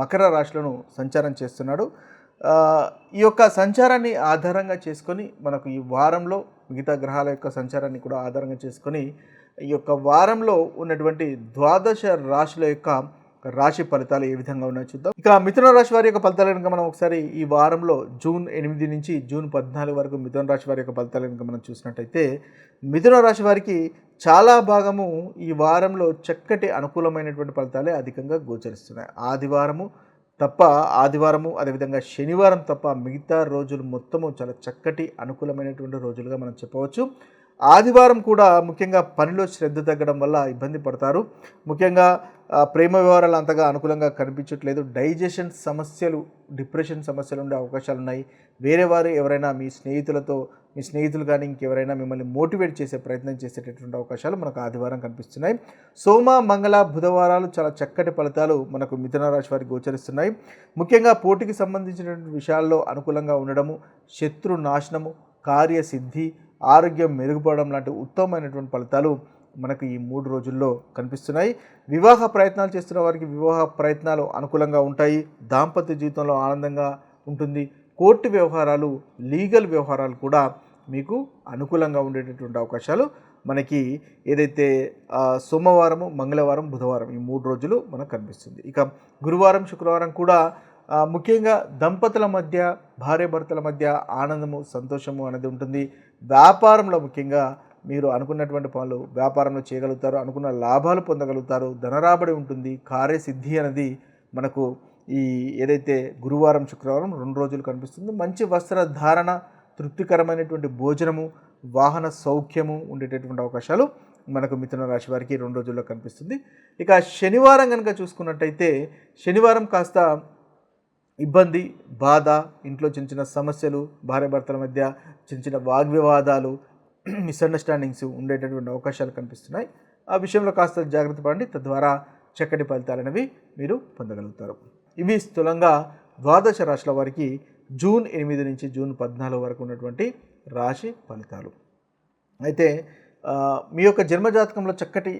మకర రాశులను సంచారం చేస్తున్నాడు. ఈ యొక్క సంచారాన్ని ఆధారంగా చేసుకొని మనకు ఈ వారంలో మిగతా గ్రహాల యొక్క సంచారాన్ని కూడా ఆధారంగా చేసుకొని ఈ యొక్క వారంలో ఉన్నటువంటి ద్వాదశ రాశుల యొక్క రాశి ఫలితాలు ఏ విధంగా ఉన్నాయో చూద్దాం. ఇక మిథున రాశి వారి యొక్క ఫలితాలు కనుక మనం ఒకసారి ఈ వారంలో జూన్ ఎనిమిది నుంచి జూన్ పద్నాలుగు వరకు మిథున రాశి వారి యొక్క ఫలితాలు కనుక మనం చూసినట్టయితే మిథున రాశి వారికి చాలా భాగము ఈ వారంలో చక్కటి అనుకూలమైనటువంటి ఫలితాలే అధికంగా గోచరిస్తున్నాయి. ఆదివారము తప్ప ఆదివారము అదేవిధంగా శనివారం తప్ప మిగతా రోజులు మొత్తము చాలా చక్కటి అనుకూలమైనటువంటి రోజులుగా మనం చెప్పవచ్చు. ఆదివారం కూడా ముఖ్యంగా పనిలో శ్రద్ధ తగ్గడం వల్ల ఇబ్బంది పడతారు. ముఖ్యంగా ప్రేమ వ్యవహారాలు అంతగా అనుకూలంగా కనిపించట్లేదు. డైజెషన్ సమస్యలు డిప్రెషన్ సమస్యలు ఉండే అవకాశాలు ఉన్నాయి. వేరే వారు ఎవరైనా మీ స్నేహితులతో మీ స్నేహితులు కానీ ఇంకెవరైనా మిమ్మల్ని మోటివేట్ చేసే ప్రయత్నం చేసేటటువంటి అవకాశాలు మనకు ఆదివారం కనిపిస్తున్నాయి. సోమ మంగళ బుధవారాలు చాలా చక్కటి ఫలితాలు మనకు మిథున రాశి వారికి గోచరిస్తున్నాయి. ముఖ్యంగా పోటీకి సంబంధించినటువంటి విషయాల్లో అనుకూలంగా ఉండడము శత్రు నాశనము కార్యసిద్ధి ఆరోగ్యం మెరుగుపడడం లాంటి ఉత్తమమైనటువంటి ఫలితాలు మనకు ఈ మూడు రోజుల్లో కనిపిస్తున్నాయి. వివాహ ప్రయత్నాలు చేస్తున్న వారికి వివాహ ప్రయత్నాలు అనుకూలంగా ఉంటాయి. దాంపత్య జీవితంలో ఆనందంగా ఉంటుంది. కోర్టు వ్యవహారాలు లీగల్ వ్యవహారాలు కూడా మీకు అనుకూలంగా ఉండేటటువంటి అవకాశాలు మనకి ఏదైతే సోమవారం మంగళవారం బుధవారం ఈ మూడు రోజులు మనకు కనిపిస్తుంది. ఇక గురువారం శుక్రవారం కూడా ముఖ్యంగా దంపతుల మధ్య భార్యాభర్తల మధ్య ఆనందము సంతోషము అనేది ఉంటుంది. వ్యాపారంలో ముఖ్యంగా మీరు అనుకున్నటువంటి పనులు వ్యాపారంలో చేయగలుగుతారు అనుకున్న లాభాలు పొందగలుగుతారు ధనరాబడి ఉంటుంది కార్యసిద్ధి అనేది మనకు ఈ ఏదైతే గురువారం శుక్రవారం రెండు రోజులు కనిపిస్తుంది మంచి వస్త్ర ధారణ తృప్తికరమైనటువంటి భోజనము వాహన సౌఖ్యము ఉండేటటువంటి అవకాశాలు మనకు మిథున రాశి వారికి రెండు రోజుల్లో కనిపిస్తుంది. ఇక శనివారం కనుక చూసుకున్నట్టయితే శనివారం కాస్త ఇబ్బంది బాధ ఇంట్లో చిన్న చిన్న సమస్యలు భార్యాభర్తల మధ్య చిన్న చిన్న వాగ్వివాదాలు మిస్అండర్స్టాండింగ్స్ ఉండేటటువంటి అవకాశాలు కనిపిస్తున్నాయి. ఆ విషయంలో కాస్త జాగ్రత్త పడండి. తద్వారా చక్కటి ఫలితాలు అనేవి మీరు పొందగలుగుతారు. ఇవి స్థూలంగా ద్వాదశ రాశుల వారికి జూన్ ఎనిమిది నుంచి జూన్ పద్నాలుగు వరకు ఉన్నటువంటి రాశి ఫలితాలు. అయితే మీ యొక్క జన్మజాతకంలో చక్కటి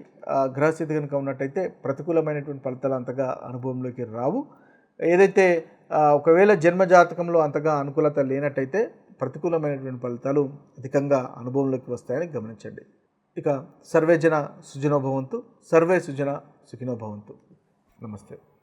గ్రహస్థితి కనుక ఉన్నట్టయితే ప్రతికూలమైనటువంటి ఫలితాలు అంతగా అనుభవంలోకి రావు. ఏదైతే ఒకవేళ జన్మజాతకంలో అంతగా అనుకూలత లేనట్టయితే ప్రతికూలమైనటువంటి ఫలితాలు అధికంగా అనుభవంలోకి వస్తాయని గమనించండి. ఇక సర్వే జన సుజనోభవంతు సర్వే సుజన సుఖినోభవంతు. నమస్తే.